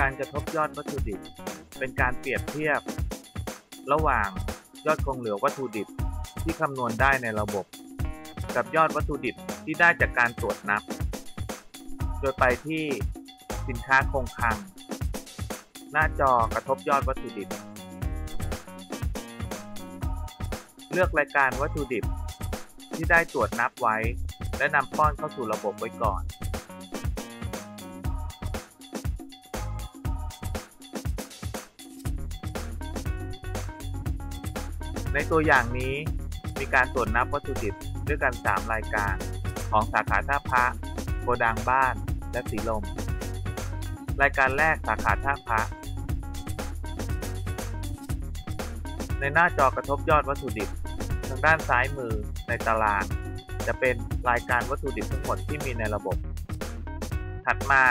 การกระทบยอดวัตถุดิบ เป็นการเปรียบเทียบ ระหว่างยอดคงเหลือวัตถุดิบที่คำนวณได้ในระบบ กับยอดวัตถุดิบที่ได้จากการตรวจนับ โดยไปที่สินค้าคงคลัง หน้าจอกระทบยอดวัตถุดิบ เลือกรายการวัตถุดิบที่ได้ตรวจนับไว้ และนำป้อนเข้าสู่ระบบไว้ก่อน ในตัวอย่างนี้มีการตรวจนับวัตถุดิบด้วยกัน 3 รายการ ของสาขาท่าพระโกดังบ้าน และสีลม รายการแรกสาขาท่าพระในหน้าจอกระทบยอดวัตถุดิบ ทางด้านซ้ายมือในตาราง จะเป็นรายการวัตถุดิบทั้งหมดที่มีในระบบ ถัดมา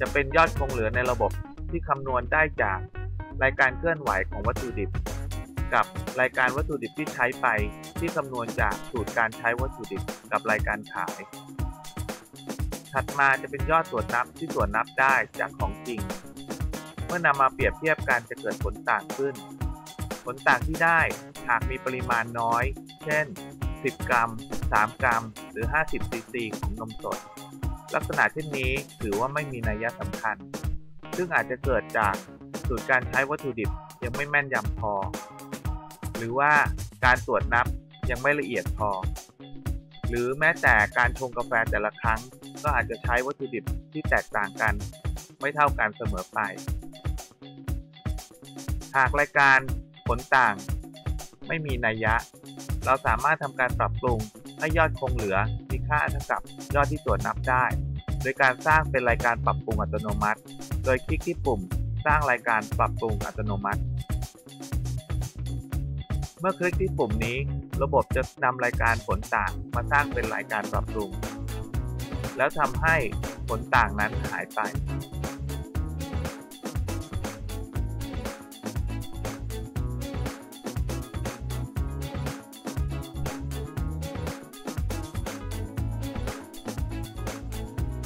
จะเป็นยอดคงเหลือในระบบที่คำนวณได้จากรายการเคลื่อนไหวของวัตถุดิบ กับรายการวัตถุดิบที่ใช้ไป ที่คำนวณจากสูตรการใช้วัตถุดิบกับรายการขาย ถัดมาจะเป็นยอดตรวจนับที่ตรวจนับได้จากของจริง เมื่อนำมาเปรียบเทียบกันจะเกิดผลต่างขึ้น ผลต่างที่ได้หากมีปริมาณน้อย เช่น 10 กรัม 3 กรัม หรือ 50ซีซีของนมสด ลักษณะเช่นนี้ถือว่าไม่มีนัยสำคัญ ซึ่งอาจจะเกิดจากสูตรการใช้วัตถุดิบยังไม่แม่นยำพอ หรือว่าการตรวจนับยังไม่ละเอียดพอ หรือแม้แต่การชงกาแฟแต่ละครั้ง ก็อาจจะใช้วัตถุดิบที่แตกต่างกัน ไม่เท่ากันเสมอไป หากรายการผลต่าง ไม่มีนัยยะ เราสามารถทำการปรับปรุงให้ยอดคงเหลือมีค่าเท่ากับยอดที่ตรวจนับได้ โดยการสร้างเป็นรายการปรับปรุงอัตโนมัติ โดยคลิกที่ปุ่มสร้างรายการปรับปรุงอัตโนมัติ เมื่อคลิกที่ปุ่มนี้ ระบบจะนำรายการผลต่างมาสร้างเป็นรายการปรับปรุง แล้วทำให้ผลต่างนั้นหายไป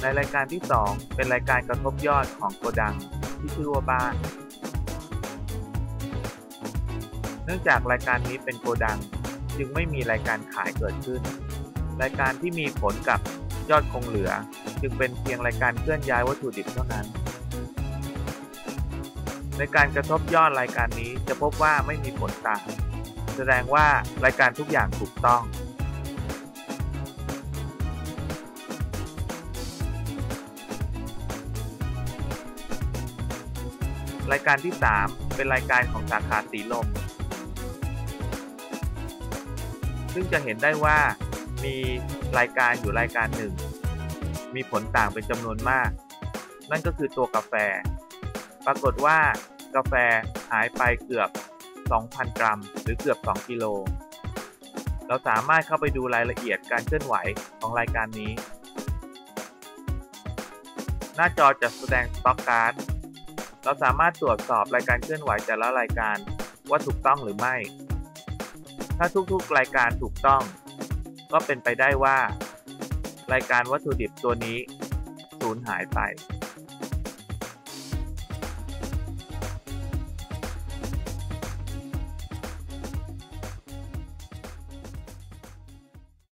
ในรายการที่ 2 เป็นรายการกระทบยอดของโกดังที่ชื่อว่าบ้าน เนื่องจากรายการนี้เป็นโกดัง จึงไม่มีรายการขายเกิดขึ้น รายการที่มีผลกับยอดคงเหลือ จึงเป็นเพียงรายการเคลื่อนย้ายวัตถุดิบเท่านั้น ในการกระทบยอดรายการนี้จะพบว่าไม่มีผลต่างแสดงว่ารายการทุกอย่างถูกต้องรายการที่ 3 เป็นรายการของสาขาสีลม ซึ่งจะเห็นได้ว่ามีรายการอยู่รายการหนึ่ง มีผลต่างเป็นจำนวนมาก นั่นก็คือตัวกาแฟ ปรากฏว่ากาแฟหายไปเกือบ 2,000 กรัม หรือเกือบ 2 กิโล เราสามารถเข้าไปดูรายละเอียดการเคลื่อนไหวของรายการนี้ หน้าจอจะแสดงสต็อกการ์ด เราสามารถตรวจสอบรายการเคลื่อนไหวแต่ละรายการว่าถูกต้องหรือไม่ ถ้าทุกๆรายการถูกต้อง ก็เป็นไปได้ว่า รายการวัตถุดิบตัวนี้สูญหายไป